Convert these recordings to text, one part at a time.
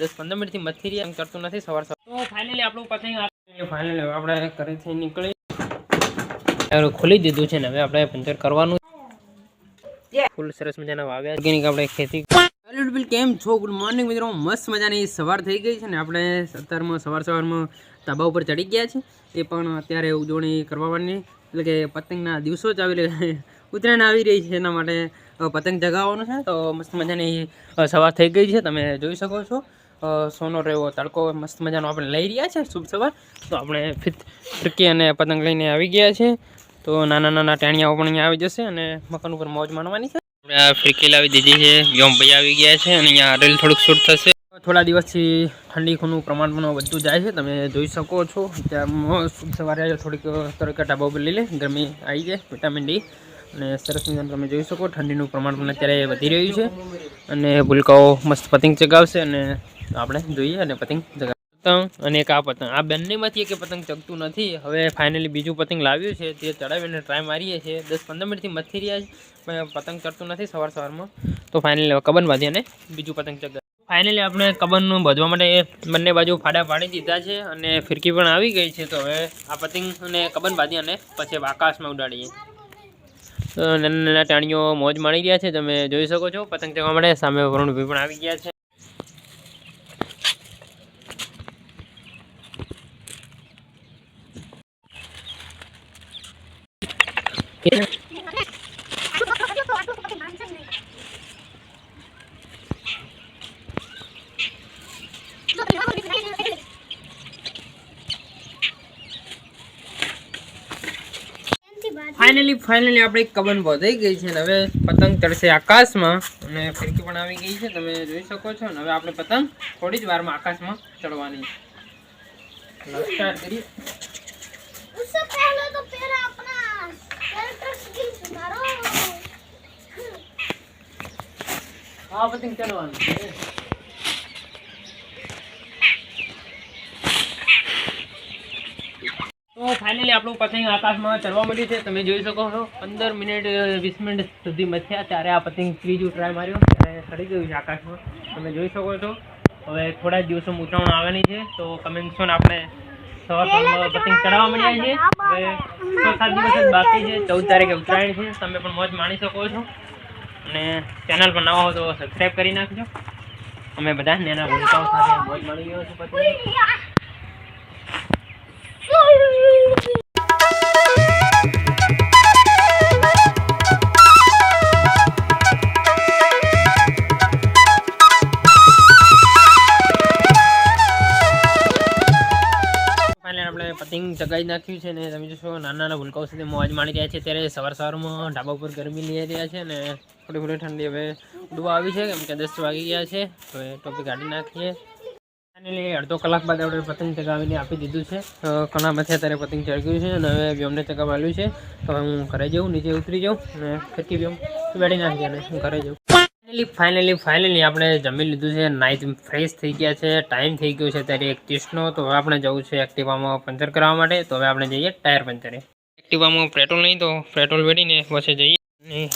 દસ પંદર મિનિટથી મથી રહ્યા એમ કરતું નથી સવાર સવાર. તો ફાઇનલી આપણું પતંગ ફાઇનલી આપણે ઘરેથી નીકળી ખોલી દીધું છે ને હવે આપણે પંચર કરવાનું. ફૂલ સરસ મજાના વાવ્યા. ઓર્ગેનિક આપણે ખેતી હેલો બિલ કેમ છો? ગુડ મોર્નિંગ મિત્રો. મસ્ત મજાની સવાર થઈ ગઈ છે ને આપણે અત્યારમાં સવાર સવારમાં ધાબા ઉપર ચડી ગયા છે એ પણ અત્યારે ઉજવણી કરવાની એટલે કે પતંગના દિવસો જ આવી રહ્યા ઉત્તરાયણ આવી રહી છે એના માટે પતંગ જગાવવાનું છે. તો મસ્ત મજાની સવાર થઈ ગઈ છે. તમે જોઈ શકો છો. સોનો રેવો તડકો મસ્ત મજાનો આપણે લઈ રહ્યા છે શુભ સવાર. તો આપણે ફિરકી અને પતંગ લઈને આવી ગયા છે. તો નાના નાના ટેણિયાઓ પણ અહીંયા આવી જશે અને મકાન ઉપર મોજ માણવાની છે. આપણે આ ફિરકી લાવી દીધી છે. ભાઈ આવી ગયા છે અને અહીંયા રેલ થોડુંક શૂટ થશે. થોડા દિવસથી ઠંડી ખૂનું પ્રમાણ પણ વધતું જાય છે. તમે જોઈ શકો છો. ત્યાં સવારે થોડીક તડકા ટાબા ઉપર લઈ લે. ગરમી આવી જાય વિટામિન ડી. અને સરસ મજાનું તમે જોઈ શકો. ઠંડીનું પ્રમાણ પણ અત્યારે વધી રહ્યું છે. અને ભૂલકાઓ મસ્ત પતંગ ચગાવશે અને આપણે જોઈએ અને પતંગ પતંગ અને એક આ પતંગ. આ બંનેમાંથી એક પતંગ ચગતું નથી. હવે ફાઇનલી બીજું પતંગ લાવ્યું છે. તે ચડાવીને ટ્રાય મારીએ છીએ. દસ પંદર મિનિટથી મથી રહ્યા છે. પતંગ ચડતું નથી સવાર સવારમાં. તો ફાઇનલી કબન બાંધી અને બીજું પતંગ ચગ ફાઇનલી આપણે કબનનું બાંધવા માટે બંને બાજુ ફાડા પાડી દીધા છે અને ફિરકી પણ આવી ગઈ છે. તો હવે આ પતંગ અને કબન બાંધી અને પછી આકાશમાં ઉડાડીએ. નાના નાના ટાણીઓ મોજ માણી રહ્યા છે. તમે જોઈ શકો છો. પતંગ ચગવા માટે સામે વરુણભાઈ પણ આવી ગયા છે. ફાઇનલી ફાઇનલી આપણે કબન બોધાઈ ગઈ છે ને હવે પતંગ ચડશે આકાશમાં અને ફિરકી પણ આવી ગઈ છે, તમે જોઈ શકો છો. ને હવે આપણે પતંગ થોડી જ વારમાં આકાશમાં ચડવાની નમસ્કાર સ્ટાર્ટ તો ફાઇનલી આપણું પતંગ આકાશમાં ચડવા મળ્યું છે. તમે જોઈ શકો છો. પંદર મિનિટ, વીસ મિનિટ સુધી મથ્યા ત્યારે આ પતંગ ત્રીજું ટ્રાય માર્યો ત્યારે ચડી ગયું છે આકાશમાં. તમે જોઈ શકો છો. હવે થોડા જ દિવસોમાં ઉતરાવણ આવવાની છે. તો કમેન્ટમાં આપણે સવાર સવારમાં પતંગ ચડાવવા મળ્યા છે. હવે છ સાત દિવસ જ બાકી છે. ચૌદ તારીખે ઉત્તરાયણ છે. તમે પણ મોજ માણી શકો છો. અને ચેનલ પર નવા હો તો સબસ્ક્રાઈબ કરી નાખજો. અમે બધા નેના ભૂલકાઓ સાથે મોજ માણી ગયો છું પતંગ ચગાવી નાખ્યું છે ને તમે જોશો નાના નાના ભૂલકાઓ સુધી મોજ માણી રહ્યા છે. ત્યારે સવાર સવારમાં ઢાબા ઉપર ગરમી લઈ રહ્યા છે અને થોડી થોડી ઠંડી હવે ડૂબા આવી છે, કેમ કે દસ વાગી ગયા છે. એ ટોપિક કાઢી નાખીએ. અડધો કલાક બાદ આપણે પતંગ ચગાવીને આપી દીધું છે. ઘણા બધા અત્યારે પતંગ ચડ્યું છે અને હવે વ્યોમને ચગાવવા આવ્યું છે. તો હું ઘરે જાઉં, નીચે ઉતરી જાઉં અને ફરકી વ્યોમ બેઠી નાખી અને હું ઘરે જાઉં. ફાઇનલી ફાઇનલી ફાઇનલી આપણે જમી લીધું છે. નાઇટ ફ્રેશ થઈ ગયા છે. ટાઈમ થઈ ગયો છે ત્યારે એક ત્રીસનો તો હવે આપણે જવું છે એક્ટિવામાં પંચર કરવા માટે. તો હવે આપણે જઈએ ટાયર પંચરે. એક્ટિવામાં પેટ્રોલ નહીં તો પેટ્રોલ વેડીને પછી જઈએ.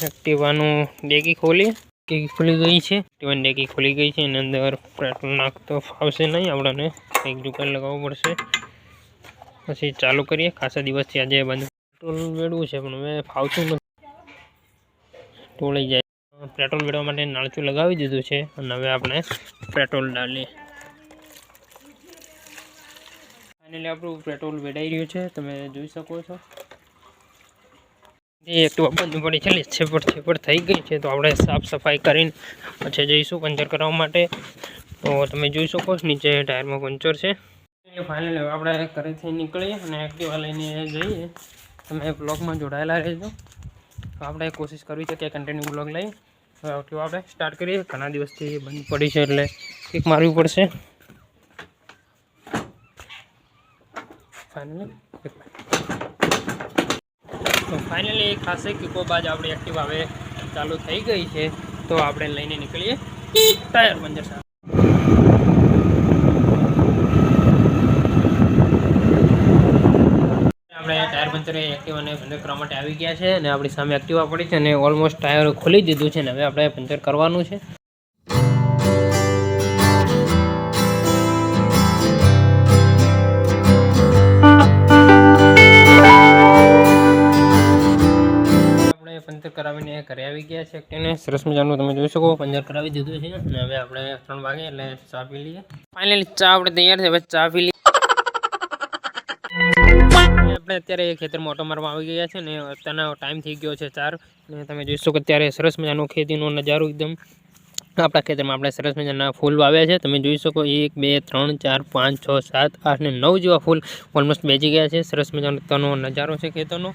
એક્ટિવાનું ડેકી ખોલીએ ડેકી ખુલી ગઈ છે. એક્ટિવાની ડેકી ખુલી ગઈ છે. એની અંદર પેટ્રોલ નાખતો ફાવશે નહીં આપણને. એક દુકાન લગાવવો પડશે. પછી ચાલુ કરીએ. ખાસા દિવસથી આજે બંધ. પેટ્રોલ વેડવું છે, પણ હવે ફાવતું નથી. ટોળી જાય. પેટ્રોલ વેડવા માટે નાળચું લગાવી દીધું છે અને હવે આપણે પેટ્રોલ ડાલીએ. ફાઇનલી આપણું પેટ્રોલ વેડાઈ રહ્યું છે, તમે જોઈ શકો છો. એ એકટુ બંધ પડી છે છેપટ છેપટ થઈ ગઈ છે, તો આપણે સાફ સફાઈ કરીને પછી જઈશું પંચર કરવા માટે. તો તમે જોઈ શકો છો, નીચે ટાયરમાં પંચર છે. ફાઇનલી આપણે ઘરેથી નીકળીએ અને એક્ટિવા લઈને જઈએ. તમે બ્લોગમાં જોડાયેલા રહેજો. તો આપણે કોશિશ કરવી છે કે કન્ટિન્યુ બ્લોગ લઈ. એક્ટિવા આપણે સ્ટાર્ટ કરીએ. ઘણા દિવસથી બંધ પડી છે એટલે કિક મારવી પડશે. ફાઇનલી ફાઇનલી ખાસે કિકો બાદ આપણી એક્ટિવા હવે ચાલુ થઈ ગઈ છે. તો આપણે લઈને નીકળીએ. ટાયર પંચર આપણે ટાયર પંચર એક્ટિવાને પંચર કરવા માટે આવી ગયા છે અને આપણી સામે એક્ટિવા પડી છે અને ઓલમોસ્ટ ટાયર ખોલી દીધું છે ને હવે આપણે પંચર કરવાનું છે. પંચર કરાવીને ઘરે આવી ગયા છે એકટીને સરસ મજાનું તમે જોઈ શકો પંચર કરાવી દીધું છે અને હવે આપણે ત્રણ વાગે એટલે ચા પી લઈએ. ફાઇનલી ચા આપણે તૈયાર છે, હવે ચા પી આપણે અત્યારે ખેતરમાં ઓટો મારવા આવી ગયા છે ને અત્યારનો ટાઈમ થઈ ગયો છે ચાર અને તમે જોઈ શકો અત્યારે સરસ મજાનો ખેતીનો નજારો એકદમ. આપણા ખેતરમાં આપણે સરસ મજાના ફૂલ વાવ્યા છે. તમે જોઈ શકો એક, બે, ત્રણ, ચાર, પાંચ, છ, સાત, આઠ ને નવ જેવા ફૂલ ઓલમોસ્ટ બેચી ગયા છે. સરસ મજાનો નજારો છે ખેતરનો.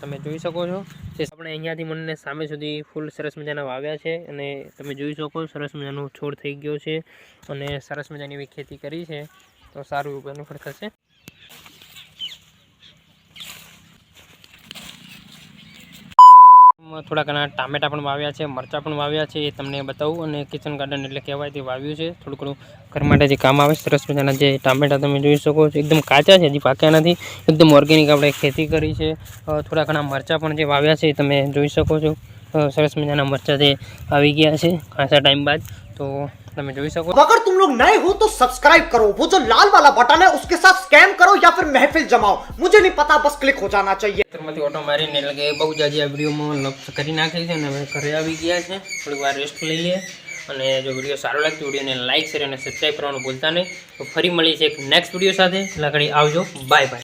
તમે જોઈ શકો છો જે આપણે અહીંયાથી મને સામે સુધી ફૂલ સરસ મજાના વાવ્યા છે અને તમે જોઈ શકો સરસ મજાનો છોડ થઈ ગયો છે અને સરસ મજાની એવી ખેતી કરી છે. તો સારું એવું બેનિફિટ થશે. થોડા ઘણા ટામેટા પણ વાવ્યા છે, મરચાં પણ વાવ્યા છે, એ તમને બતાવું અને કિચન ગાર્ડન એટલે કહેવાય તે વાવ્યું છે. થોડું ઘણું ઘર માટે જે કામ આવે સરસ મજાના જે ટામેટા તમે જોઈ શકો છો, એકદમ કાચા છે, હજી પાક્યા નથી. એકદમ ઓર્ગેનિક આપણે ખેતી કરી છે. થોડા ઘણા મરચાં પણ જે વાવ્યા છે, એ તમે જોઈ શકો છો. સરસ મજાના મરચાં જે આવી ગયા છે, ખાસા ટાઈમ બાદ. તો તમે જોઈ શકો अब अगर तुम लोग नए हो तो सब्सक्राइब करो वो जो लाल वाला बटन है उसके साथ स्कैम करो या फिर महफिल जमाओ मुझे नहीं पता बस क्लिक हो जाना चाहिए ખેતરમાંથી ઓટો મારીને એટલે કે બહુ જાજી આ વિડીયોમાં લપ કરી નાખી છે અને હવે ઘરે આવી ગયા છે થોડીક વાર રેસ્ટ લઈ લઈએ અને જો વિડીયો સારો લાગે તો વિડીયોને લાઇક શેર અને સબસ્ક્રાઈબ કરવાનું ભૂલતા નહીં તો ફરી મળી છે એક નેક્સ્ટ વિડીયો સાથે એટલે ઘડી આવજો બાય બાય